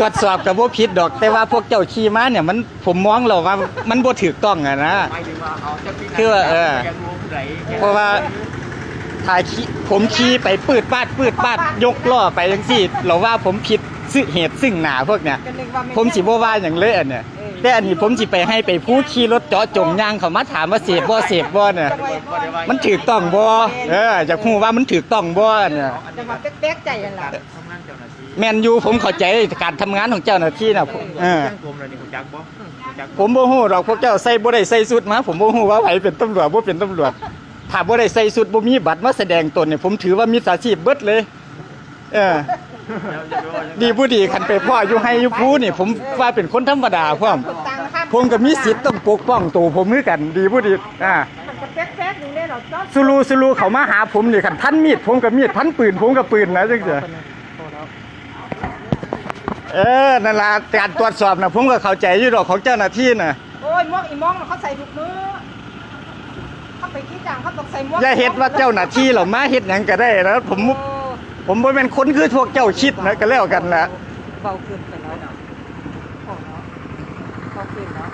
ตรวจสอบกับบ่ผิดดอก แต่ว่าพวกเจ้าขี่ม้าเนี่ยมันผมมองแล้วว่ามันบ่ถูกต้องอะนะ หมายถึงว่าเอาเจ้าที่คือว่าเออยังรู้ผู้ใดเพราะว่าถ่ายขี่ผมขี่ไปปืดปาดปืดปาดยกล้อไปจังซี่เราว่าผมผิดซึ่งเหตุซึ่งหน้าพวกเนี่ย ก็นึกว่าผมสิบ่ว่าอย่างเลยอันเนี่ย แต่อันนี้ผมสิไปให้ไปผู้ขี่รถเจาะจงย่างเขามาถามว่าเสพบ่เสพบ่เนี่ยมันถูกต้องบ่เอออยากฮู้ว่ามันถูกต้องบ่เนี่ยจะมาเป๊กๆใจอันล่ะทำงานเจ้าหน้าที่แม่นอยู่ผมเข้าใจการทำงานของเจ้าหน้าที่น่ะผมเออแจ้งกรมเลยนี่คุณจักบ่คุณจักผมบ่ฮู้ดอกพวกเจ้าใส่บ่ได้ใส่สุดมา ผมบ่ฮู้ว่าไผเป็นตำรวจบ่เป็นตำรวจถ้าบ่ได้ใส่สุดบ่มีบัตรมาแสดงตนเนี่ยผมถือว่ามิจฉาชีพเบิดเลย เออ ดีผู้ดีคันไปพ่ออยู่ให้อยู่ผู้นี่ ผมว่าเป็นคนธรรมดาพร้อมต่างข้ามผมก็มีสิทธิ์ต้องปกป้องตัวผมคือกันดีผู้ดีอ่ามันก็เป๊กๆอยู่เลยเหรอจ๊ะสุรูสุรูเขามาหาผมนี่คันพันมีดผมกับมีดพันปืนผมกับปืนนะจังซี่เออนั่นล่ะการตรวจสอบน่ะผมก็เข้าใจอยู่ดอกของเจ้าหน้าที่น่ะโอ้ยมวกอีมองน่ะเขาใส่ทุกมื้อเขาไปที่จ้างเขาต้องใส่หมวกอย่าเฮ็ดว่าเจ้าหน้าที่เรามาเฮ็ดหยังก็ได้นะผมโอ้ ผมบ่แม่นคนคือพวกเจ้าคิดนะก็แล้วกันละเบาขึ้นไปแล้วเนาะพอเนาะเบาขึ้นเนาะ